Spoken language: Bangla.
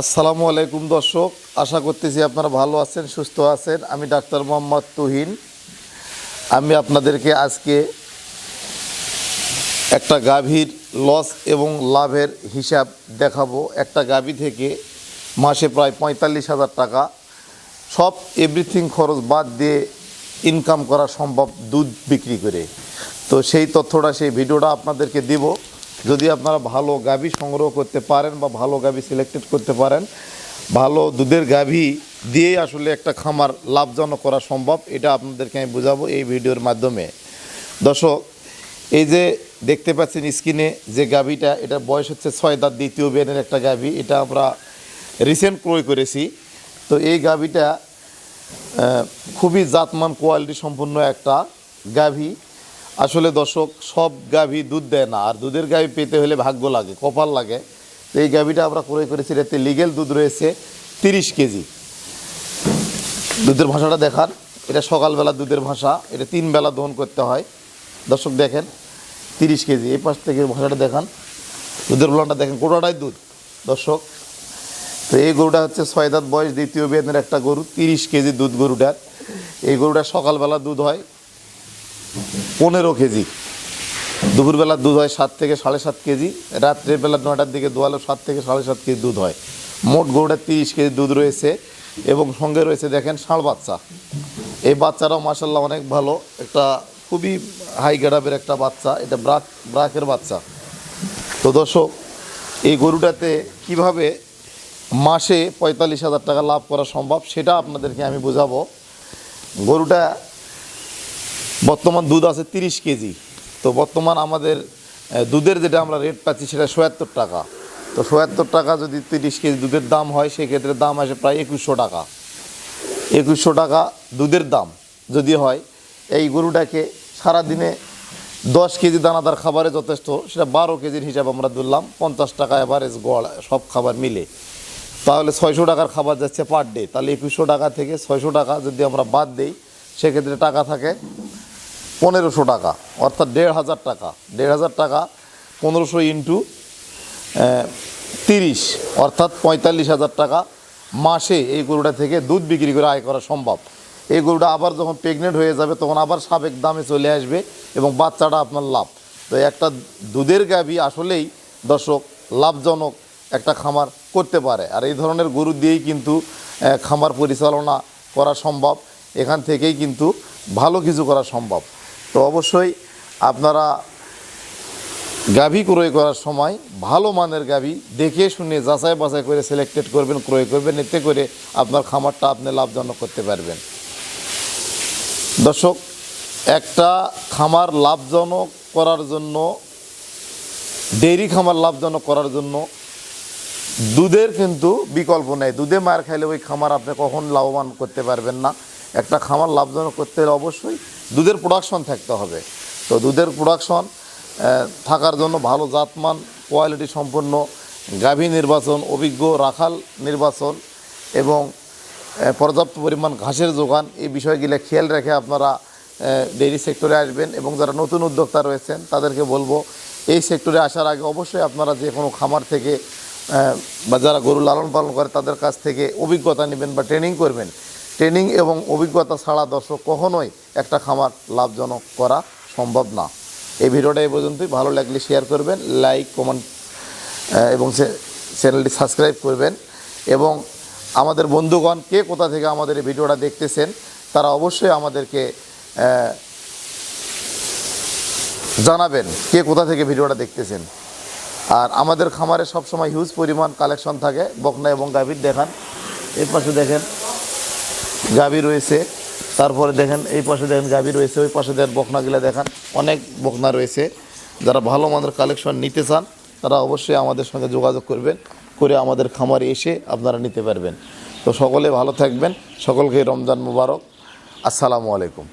আসসালামু আলাইকুম দর্শক, আশা করতেছি আপনারা ভালো আছেন, সুস্থ আছেন। আমি ডাক্তার মোহাম্মদ তুহিন। আমি আপনাদেরকে আজকে একটা গাভীর লস এবং লাভের হিসাব দেখাবো। একটা গাভী থেকে মাসে প্রায় পঁয়তাল্লিশ হাজার টাকা। সব এভরিথিং খরচ বাদ দিয়ে ইনকাম করা সম্ভব দুধ বিক্রি করে। তো সেই তথ্যটা, সেই ভিডিওটা আপনাদেরকে দিব। যদি আপনারা ভালো গাভী সংগ্রহ করতে পারেন বা ভালো গাভী সিলেক্টেড করতে পারেন, ভালো দুধের গাভী দিয়েই আসলে একটা খামার লাভজনক করা সম্ভব, এটা আপনাদেরকে আমি বোঝাবো এই ভিডিওর মাধ্যমে। দর্শক, এই যে দেখতে পাচ্ছেন স্ক্রিনে যে গাভীটা এটা বয়স হচ্ছে ছয় দাঁত, দ্বিতীয় বেনের একটা গাভী, এটা আমরা রিসেন্ট ক্রয় করেছি। তো এই গাভীটা খুবই জাতমান কোয়ালিটি সম্পন্ন একটা গাভী। আসলে দর্শক, সব গাভী দুধ দেয় না। আর দুধের গাভী পেতে হলে ভাগ্য লাগে, কপাল লাগে। তো এই গাভীটা আমরা ক্রয় করেছি এতে লিগেল দুধ রয়েছে তিরিশ কেজি। দুধের ভাষাটা দেখান। এটা সকালবেলা দুধের ভাষা, এটা তিন বেলা দহন করতে হয়। দর্শক দেখেন, তিরিশ কেজি। এই পাশ থেকে ভাষাটা দেখান। দুধের বলানটা দেখেন, গোটাটাই দুধ। দর্শক, তো এই গরুটা হচ্ছে ছয় দাঁত বয়স, দ্বিতীয় বেদের একটা গরু, তিরিশ কেজি দুধ গরুটার। এই গরুটা সকালবেলা দুধ হয় পনেরো কেজি। দুপুরবেলা দুধ হয় সাত থেকে সাড়ে সাত কেজি রাত্রের বেলা নয়টার দিকে দোয়ালো সাত থেকে সাড়ে সাত কেজি দুধ হয়। মোট গরুটার তিরিশ কেজি দুধ রয়েছে এবং সঙ্গে রয়েছে দেখেন ষাঁড় বাচ্চা। এই বাচ্চারাও মাসাল্লাহ অনেক ভালো, একটা খুবই হাই গ্রেডাপের একটা বাচ্চা, এটা ব্রাক, ব্রাকের বাচ্চা। তো দর্শক, এই গরুটাতে কীভাবে মাসে পঁয়তাল্লিশ হাজার টাকা লাভ করা সম্ভব সেটা আপনাদেরকে আমি বোঝাবো। গরুটা বর্তমান দুধ আছে তিরিশ কেজি। তো বর্তমান আমাদের দুধের যেটা আমরা রেট পাচ্ছি সেটা সোয়াত্তর টাকা। তো সোয়াত্তর টাকা যদি তিরিশ কেজি দুধের দাম হয়, সেক্ষেত্রে দাম আসে প্রায় একুশশো টাকা। একুশশো টাকা দুধের দাম যদি হয়, এই গরুটাকে সারাদিনে দশ কেজি দানাদার খাবারে যথেষ্ট, সেটা বারো কেজির হিসাব আমরা ধরলাম, পঞ্চাশ টাকা অ্যাভারেজ গড়, সব খাবার মিলে। তাহলে ছয়শো টাকার খাবার যাচ্ছে পার ডে তাহলে একুশশো টাকা থেকে ছয়শো টাকা যদি আমরা বাদ দিই, সেক্ষেত্রে টাকা থাকে পনেরোশো টাকা, অর্থাৎ দেড় হাজার টাকা, দেড় হাজার টাকা পনেরোশো ইন্টু তিরিশ, অর্থাৎ পঁয়তাল্লিশ হাজার টাকা মাসে এই গরুটা থেকে দুধ বিক্রি করে আয় করা সম্ভব। এই গরুটা আবার যখন প্রেগনেন্ট হয়ে যাবে, তখন আবার সাবেক দামে চলে আসবে এবং বাচ্চাটা আপনার লাভ। তো একটা দুধের গাভী আসলেই দর্শক লাভজনক একটা খামার করতে পারে। আর এই ধরনের গরু দিয়েই কিন্তু খামার পরিচালনা করা সম্ভব। এখান থেকেই কিন্তু ভালো কিছু করা সম্ভব। তো অবশ্যই আপনারা গাভী ক্রয় করার সময় ভালো মানের গাভী দেখে শুনে যাচাই বাছাই করে সিলেক্টেড করবেন, ক্রয় করবেন, এতে করে আপনার খামারটা আপনি লাভজনক করতে পারবেন। দর্শক, একটা খামার লাভজনক করার জন্য, ডেইরি খামার লাভজনক করার জন্য দুধের কিন্তু বিকল্প নেই। দুধে মার খাইলে ওই খামার আপনি কখন লাভবান করতে পারবেন না। একটা খামার লাভজনক করতে হলে অবশ্যই দুধের প্রোডাকশন থাকতে হবে। তো দুধের প্রোডাকশন থাকার জন্য ভালো জাতমান কোয়ালিটি সম্পন্ন, গাভী নির্বাচন, অভিজ্ঞ রাখাল নির্বাচন এবং পর্যাপ্ত পরিমাণ ঘাসের যোগান এই বিষয়গুলো খেয়াল রেখে আপনারা ডেইরি সেক্টরে আসবেন এবং যারা নতুন উদ্যোক্তা রয়েছেন তাদেরকে বলব, এই সেক্টরে আসার আগে অবশ্যই আপনারা যে কোনো খামার থেকে বা যারা গরু লালন পালন করে তাদের কাছ থেকে অভিজ্ঞতা নেবেন বা ট্রেনিং করবেন। ট্রেনিং এবং অভিজ্ঞতা ছাড়া দর্শক কখনোই একটা খামার লাভজনক করা সম্ভব না। এই ভিডিওটা এই পর্যন্তই। ভালো লাগলে শেয়ার করবেন লাইক কমেন্ট এবং চ্যানেলটি সাবস্ক্রাইব করবেন। এবং আমাদের বন্ধুগণ কে কোথা থেকে আমাদের এই ভিডিওটা দেখতেছেন, তারা অবশ্যই আমাদেরকে জানাবেন কে কোথা থেকে ভিডিওটা দেখতেছেন। আর আমাদের খামারে সবসময় হিউজ পরিমাণ কালেকশন থাকে। বকনা এবং গাভীর দেখান। এই পাশে দেখেন গাভী রয়েছে। তারপরে দেখেন এই পাশে দেখেন গাভী রয়েছে। ওই পাশে দেখেন বকনাগুলো দেখান। অনেক বকনা রয়েছে। যারা ভালো মানের কালেকশন নিতে চান, তারা অবশ্যই আমাদের সঙ্গে যোগাযোগ করবেন। করে আমাদের খামারে এসে আপনারা নিতে পারবেন। তো সকলে ভালো থাকবেন। সকলকে রমজান মুবারক। আসসালামু আলাইকুম।